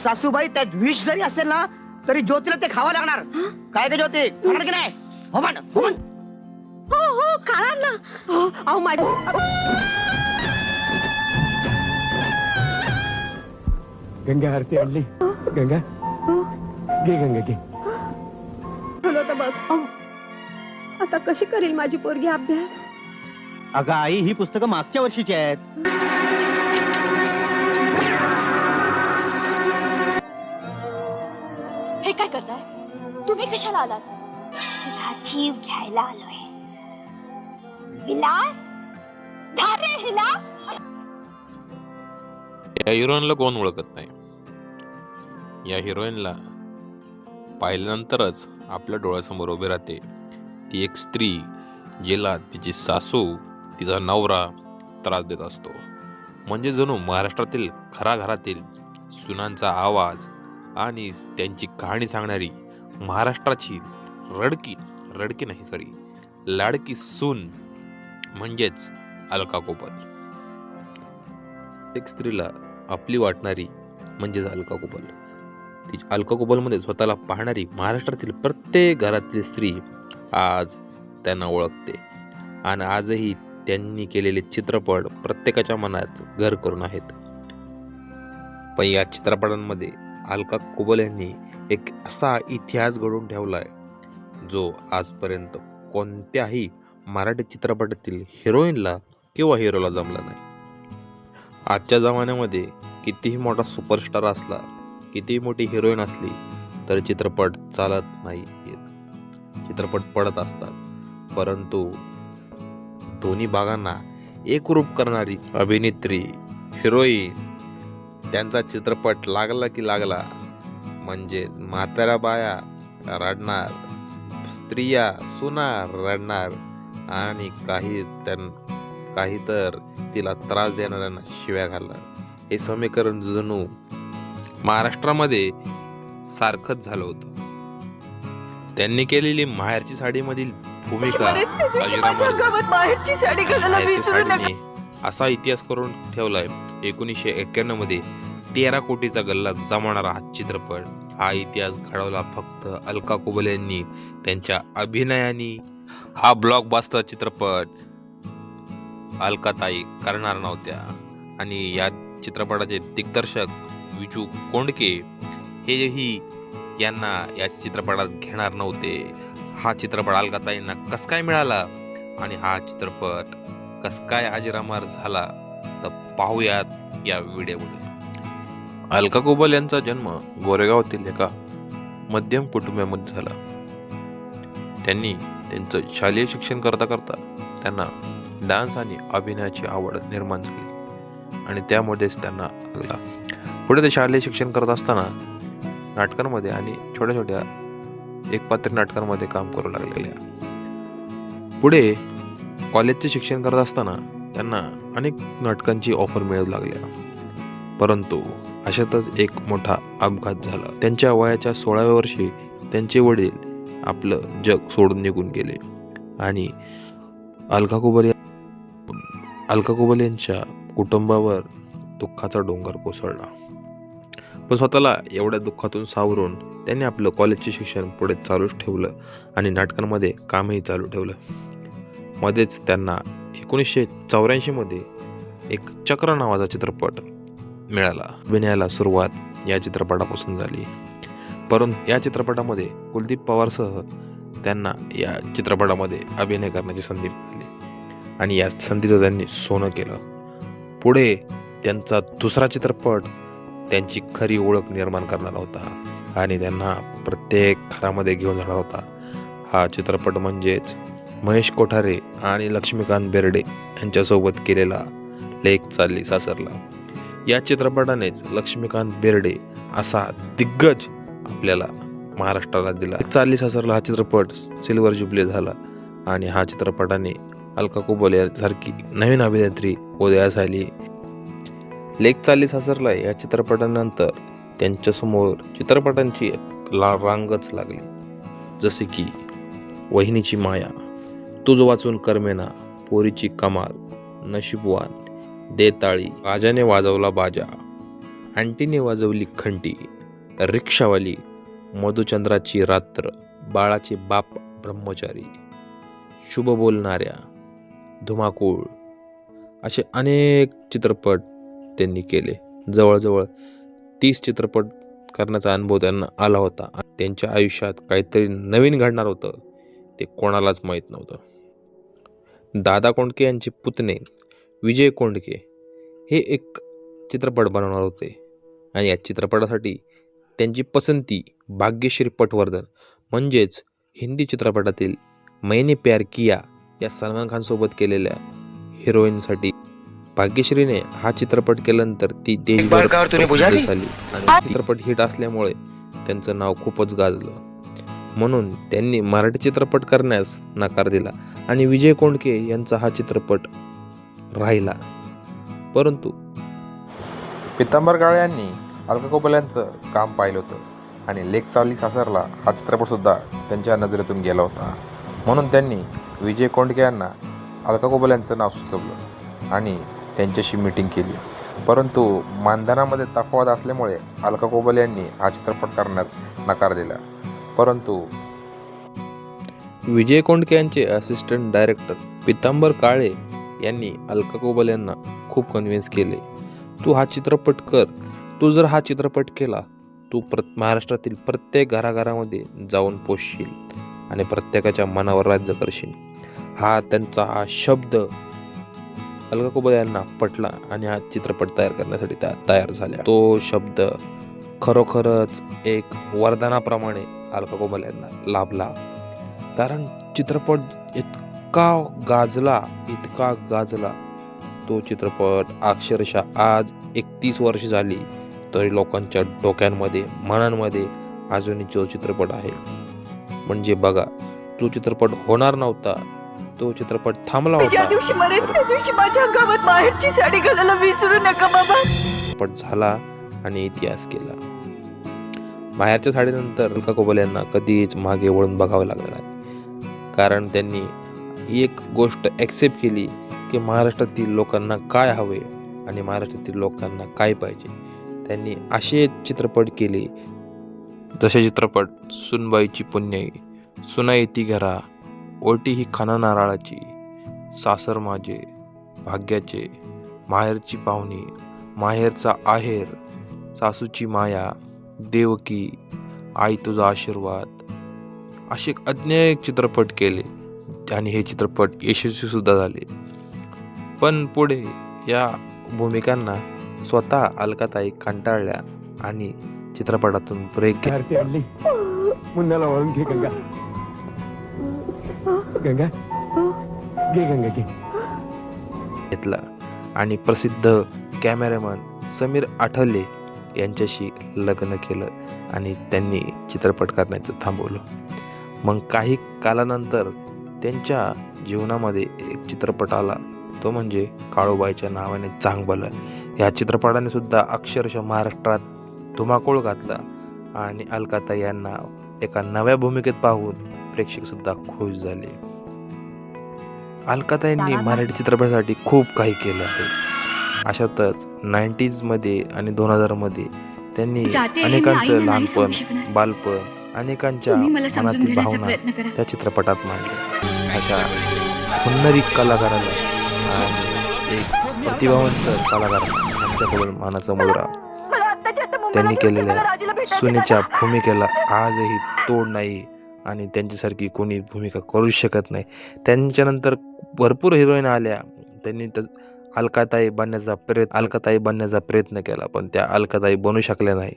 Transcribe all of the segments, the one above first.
सासूबाई त्यात विष जरी असेल ना तरी ज्योतीला ते खावं लागणार. काय ग ज्योती? खाणार की नाही? हो म्हण, हो म्हण. हो हो खाणार ना. हो, अहो माझी गंगा आरती आणली. गंगा? घे गंगा घे. झालं होतं बघ. अहो, आता कशी करेल माझी पोरगी अभ्यास? अगं आई ही पुस्तकं मागच्या वर्षीची आहेत. हे काय करताय? तुम्ही कशाला आलात? तुझा जीव घ्यायला आलोय. विलास धारे हिला. या हिरोईनला कोण ओळखत नाही? या हिरोईनला पाहिल्यानंतरच आपल्या डोळ्यासमोर उभी राहते. ती एक स्त्री जिला तिची सासू तिचा नवरा त्रास देत असतो. म्हणजे जणू महाराष्ट्रातील खरा घरातील सुनांचा आवाज आणि त्यांची कहाणी सांगणारी महाराष्ट्राची रडकी रडकी नाही सॉरी लाडकी सून म्हणजेच अलका कोपल. एक स्त्रीला आपली वाटणारी म्हणजेच अलका कोपल. ती अलका कोपलमध्ये स्वतःला पाहणारी महाराष्ट्रातील प्रत्येक घरातली स्त्री आज त्यांना ओळखते. आणि आजही त्यांनी केलेले चित्रपट प्रत्येकाच्या मनात घर करून आहेत. पण या चित्रपटांमध्ये अलका कुबल यांनी एक असा इतिहास घडवून ठेवला आहे जो आजपर्यंत कोणत्याही मराठी चित्रपटातील हिरोईनला किंवा हिरोला जमला नाही. आजच्या जमान्यामध्ये कितीही मोठा सुपरस्टार असला कितीही मोठी हिरोईन असली तर चित्रपट चालत नाही चित्रपट पडत असतात परंतु दोन्ही भागांना एकरूप करणारी अभिनेत्री हिरोईन त्यांचा चित्रपट लागला की लागला म्हणजेच म्हाताऱ्या बाया रडणार स्त्रिया सुना रडणार आणि काही त्यां काही तर तिला त्रास देणाऱ्यांना शिव्या घालणार. हे समीकरण जणू महाराष्ट्रामध्ये सारखंच झालं होतं. त्यांनी केलेली माहेरची साडीमधील भूमिका असा इतिहास करून ठेवलाय एकोणीसशे एक्क्याण्णवमध्ये तेरा कोटीचा गल्ला जमणारा हा चित्रपट हा इतिहास घडवला फक्त अलका कुबल यांनी. त्यांच्या अभिनयाने हा ब्लॉकबास्टर चित्रपट अलकाताई करणार नव्हत्या. आणि या चित्रपटाचे दिग्दर्शक विजू कोंडके हेही यांना या चित्रपटात घेणार नव्हते. हा चित्रपट अलकाताईंना कस काय मिळाला आणि हा चित्रपट कस काय अजरामार झाला तर पाहूयात या व्हिडिओमध्ये अलका कुबल यांचा जन्म गोरेगावातील एका मध्यम कुटुंबामध्ये झाला. त्यांनी त्यांचं शालेय शिक्षण करता करता त्यांना डान्स आणि अभिनयाची आवड निर्माण झाली आणि त्यामध्येच त्यांना लागला. पुढे ते शालेय शिक्षण करत असताना नाटकांमध्ये आणि छोट्या छोट्या एकपात्री नाटकांमध्ये काम करू लागलेल्या. पुढे कॉलेजचे शिक्षण करत असताना त्यांना अनेक नाटकांची ऑफर मिळू लागल्या. परंतु अशातच एक मोठा अपघात झाला. त्यांच्या वयाच्या सोळाव्या वर्षी त्यांचे वडील आपलं जग सोडून निघून गेले आणि अलका कुबल या अलका कुबल यांच्या कुटुंबावर दुःखाचा डोंगर कोसळला. पण स्वतःला एवढ्या दुःखातून सावरून त्यांनी आपलं कॉलेजचे शिक्षण पुढे चालूच ठेवलं आणि नाटकांमध्ये कामही चालू ठेवलं. मध्येच त्यांना एकोणीसशे चौऱ्याऐंशीमध्ये एक चक्र नावाचा चित्रपट मिळाला. अभिनयाला सुरुवात या चित्रपटापासून झाली. परंतु या चित्रपटामध्ये कुलदीप पवारसह त्यांना या चित्रपटामध्ये अभिनय करण्याची संधी मिळाली. आणि या संधीचं त्यांनी सोनं केलं. पुढे त्यांचा दुसरा चित्रपट त्यांची खरी ओळख निर्माण करणारा होता. आणि त्यांना प्रत्येक घरामध्ये घेऊन जाणार होता. हा चित्रपट म्हणजेच महेश कोठारे आणि लक्ष्मीकांत बेर्डे यांच्यासोबत केलेला लेख चालली सासरला. या चित्रपटानेच लक्ष्मीकांत बेर्डे असा दिग्गज आपल्याला महाराष्ट्राला दिला लेक हजारला सासरला हा चित्रपट सिल्वर जुबली झाला. आणि हा चित्रपटाने अलका कुबल यासारखी नवीन अभिनेत्री उदयास आली. लेक चालीस हजारला या चित्रपटानंतर त्यांच्यासमोर चित्रपटांची एक ला रांगच लागली. जसे की वहिनीची माया तुझ वाचून करमेना पोरीची कमाल नशीबवान देताळी. राजाने वाजवला बाजा. आंटीने वाजवली खंटी. रिक्षावाली मधुचंद्राची रात्र बाळाचे बाप ब्रह्मचारी. शुभ बोलणाऱ्या धुमाकूळ. असे अनेक चित्रपट त्यांनी केले. जवळजवळ तीस चित्रपट करण्याचा अनुभव त्यांना आला होता. आणि त्यांच्या आयुष्यात काहीतरी नवीन घडणार होतं ते कोणालाच माहीत नव्हतं. दादा कोंडके यांचे पुतणे विजय कोंडके हे एक चित्रपट बनवणार होते. आणि या चित्रपटासाठी त्यांची पसंती भाग्यश्री पटवर्धन म्हणजेच हिंदी चित्रपटातील मैंने प्यार किया या सलमान खानसोबत केलेल्या हिरोईनसाठी. भाग्यश्रीने हा चित्रपट केल्यानंतर ती देशभर झाली. आणि चित्रपट हिट असल्यामुळे त्यांचं नाव खूपच गाजलं. म्हणून त्यांनी मराठी चित्रपट करण्यास नकार दिला. आणि विजय कोंडके यांचा हा चित्रपट राहिला. परंतु पितांबर काळे यांनी अलका कुबल यांचं काम पाहिलं होतं आणि लेख चालली सासरला हा चित्रपटसुद्धा त्यांच्या नजरेतून गेला होता. म्हणून त्यांनी विजय कोंडके यांना अलका कुबल यांचं नाव सुचवलं आणि त्यांच्याशी मीटिंग केली. परंतु मानधनामध्ये तफावत असल्यामुळे अलका कुबल यांनी हा चित्रपट करण्यास नकार दिला. परंतु विजय कोंडके यांचे असिस्टंट डायरेक्टर पितांबर काळे यांनी अलका कोबल यांना खूप कन्व्हिन्स केले. तू हा चित्रपट कर. तू जर हा चित्रपट केला तू प्र महाराष्ट्रातील प्रत्येक घराघरामध्ये जाऊन पोचशील आणि प्रत्येकाच्या मनावर राज्य करशील. हा त्यांचा हा शब्द अलका कोबल यांना पटला आणि हा चित्रपट तयार करण्यासाठी त्या तयार झाल्या. तो शब्द खरोखरच एक वरदानाप्रमाणे अलका कोबल यांना लाभला. कारण चित्रपट इतका गाजला इतका गाजला. तो चित्रपट अक्षरशः आज एकतीस वर्ष झाली तरी लोकांच्या डोक्यांमध्ये मनांमध्ये अजूनही जो चित्रपट आहे. म्हणजे बघा जो चित्रपट होणार नव्हता तो चित्रपट थांबला होता. चित्रपट झाला आणि इतिहास केला. बाहेरच्या साडीनंतर अलका कोबल यांना कधीच मागे वळून बघावं लागलं नाही. कारण त्यांनी एक गोष्ट ॲक्सेप्ट केली की महाराष्ट्रातील लोकांना काय हवे आणि महाराष्ट्रातील लोकांना काय पाहिजे. त्यांनी असे चित्रपट केले. जसे चित्रपट सुनबाईची पुण्याई सुना येती घरा ओटी ही खाना नारळाची सासर माझे भाग्याचे माहेरची पाहुणी माहेरचा आहेर सासूची माया देवकी आई तुझा आशीर्वाद. असे अनेक चित्रपट केले. आणि हे चित्रपट यशस्वी सुद्धा झाले. पण पुढे या भूमिकांना स्वतः अलकाताई कंटाळल्या आणि चित्रपटातून ब्रेक आरती आणली. मुन्नाला वळून घे गंगा. गंगा घे गंगा घे. घेतला. आणि प्रसिद्ध कॅमेरामॅन समीर आठवले यांच्याशी लग्न केलं आणि त्यांनी चित्रपट करण्याचं थांबवलं. मग काही कालानंतर त्यांच्या जीवनामध्ये एक चित्रपट आला. तो म्हणजे काळूबाईच्या नावाने चांगबलं. या चित्रपटाने सुद्धा अक्षरशः महाराष्ट्रात धुमाकूळ घातला आणि अलकाताई यांना एका नव्या भूमिकेत पाहून प्रेक्षक सुद्धा खुश झाले. अलकाताईंनी मराठी चित्रपटासाठी खूप काही केलं आहे. अशातच नाईन्टीजमध्ये आणि दोन हजारमध्ये त्यांनी अनेकांचं लहानपण बालपण अनेकांच्या मनातील भावना त्या चित्रपटात मांडल्या. अशा हुन्नरी कलाकाराला आणि एक प्रतिभावंत कलाकाराला आमच्याकडून मानाचा मुजरा त्यांनी केलेल्या सुनेच्या भूमिकेला आजही तोड नाही आणि त्यांच्यासारखी कोणी भूमिका करू शकत नाही. त्यांच्यानंतर भरपूर हिरोईन आल्या. त्यांनी तर अलकाताई बनण्याचा प्रयत्न अलकाताई बनण्याचा प्रयत्न केला पण त्या अलकाताई बनू शकल्या नाही.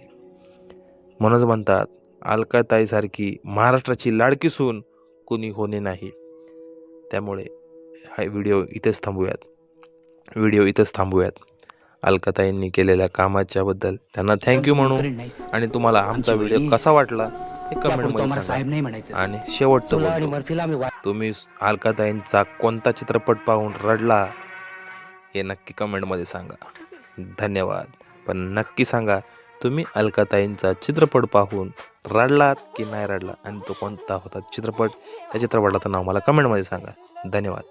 म्हणूनच म्हणतात अलकाताईसारखी महाराष्ट्राची लाडकी सून कोणी होणे नाही. त्यामुळे हा व्हिडिओ इथेच थांबूयात. व्हिडिओ इथेच थांबूयात. अलकाताईंनी केलेल्या कामाच्याबद्दल त्यांना थँक्यू म्हणू. आणि तुम्हाला आमचा व्हिडिओ कसा वाटला हे कमेंटमध्ये सांगा. आणि शेवटचं तुम्ही अलकाताईंचा कोणता चित्रपट पाहून रडला हे नक्की कमेंटमध्ये सांगा. धन्यवाद. पण नक्की सांगा तुम्ही अलकाताईंचा चित्रपट पाहून रडलात की नाही रडला? आणि तो कोणता होता चित्रपट? त्या चित्रपटाचं नाव मला कमेंटमध्ये सांगा. धन्यवाद.